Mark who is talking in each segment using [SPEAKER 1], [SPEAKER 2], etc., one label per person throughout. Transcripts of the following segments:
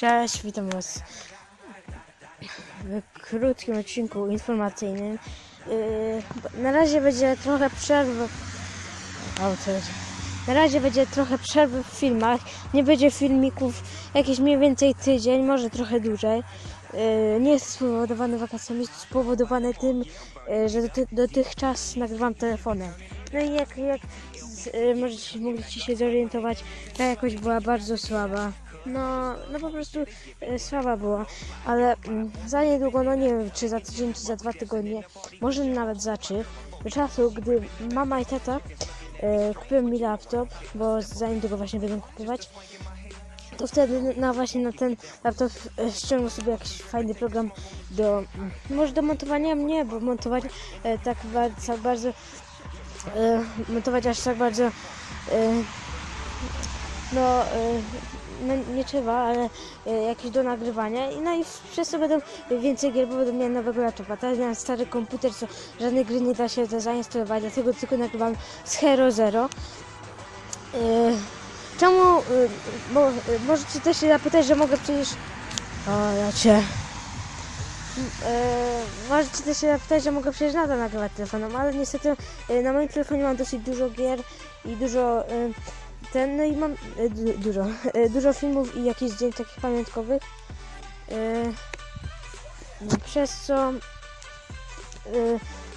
[SPEAKER 1] Cześć, witam Was w krótkim odcinku informacyjnym. Yy, na razie będzie trochę przerwy. O, co? Na razie będzie trochę przerwy w filmach. Nie będzie filmików jakieś mniej więcej tydzień, może trochę dłużej. Yy, nie jest spowodowane wakacjami, jest spowodowane tym, yy, że doty dotychczas nagrywam telefonem. No i jak, jak z, yy, możecie, mogliście się zorientować, ta jakość była bardzo słaba. No, no po prostu e, słaba była, ale mm, za niedługo, no nie wiem, czy za tydzień, czy za dwa tygodnie, może nawet za trzy, do czasu, gdy mama i tata e, kupią mi laptop, bo za niedługo właśnie będą kupować, to wtedy na właśnie na ten laptop e, ściągnę sobie jakiś fajny program do, mm, może do montowania mnie, bo montować e, tak bardzo, bardzo e, montować aż tak bardzo e, no, e, no nie trzeba, ale e, jakieś do nagrywania i no i przez to będą więcej gier, bo będę miał nowego laptopa. Teraz miałem stary komputer, co żadnej gry nie da się za- zainstalować, dlatego tylko nagrywam z Hero Zero. E, Czemu, bo e, możecie też się zapytać, że mogę przecież... O, ja cię... Możecie też się zapytać, że mogę przecież nadal nagrywać telefonem, ale niestety na moim telefonie mam dosyć dużo gier i dużo ten, no i mam e, du, dużo, e, dużo filmów i jakichś zdjęć takich pamiątkowych. E, no, przez co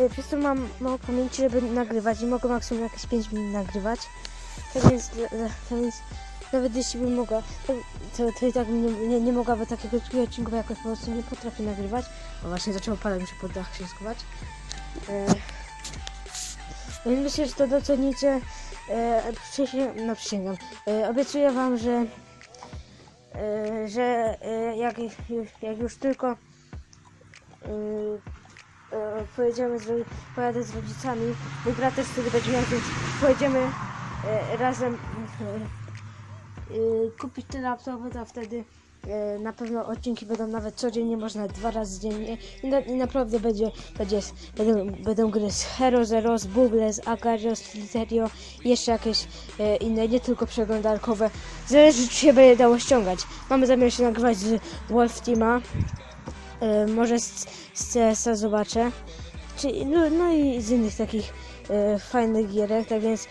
[SPEAKER 1] przez to mam mało pamięci, żeby nagrywać i mogę maksimum jakieś 5 minut nagrywać. Tak więc, tak więc nawet jeśli bym mogła, to, to, to i tak nie, nie, nie mogłaby takiego krótkiego odcinku, bo jakoś po prostu nie potrafię nagrywać. O właśnie zaczęło padać, muszę pod dach się schować. E, no więc myślę, że to docenicie. E, no przysięgam. E, obiecuję wam, że e, że e, jak, jak już tylko e, e, pojedziemy z, pojadę z rodzicami, mój brat też wtedy będzie miał, więc pojedziemy e, razem e, e, kupić te laptopy, to wtedy na pewno odcinki będą nawet codziennie, można dwa razy dziennie i, na, i naprawdę będzie, będzie będą, będą gry z Hero Zero, z Google, z Agario, z i jeszcze jakieś e, inne, nie tylko przeglądarkowe. Zależy czy się będzie dało ściągać. Mamy zamiar się nagrywać z Wolf Teama, e, może z, z CS-a zobaczę, czy, no, no i z innych takich e, fajnych gierek, tak więc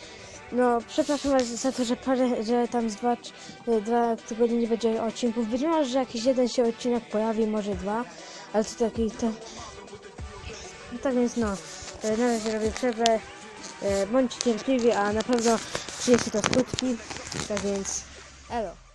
[SPEAKER 1] no, przepraszam Was za to, że parę, że tam z dwa, e, dwa tygodnie nie będzie odcinków. Być może, że jakiś jeden się odcinek pojawi, może dwa, ale to taki, to... No, tak więc no, e, na razie robię przerwę. E, Bądźcie cierpliwi, a na pewno przyniesie to skutki. Tak więc, elo.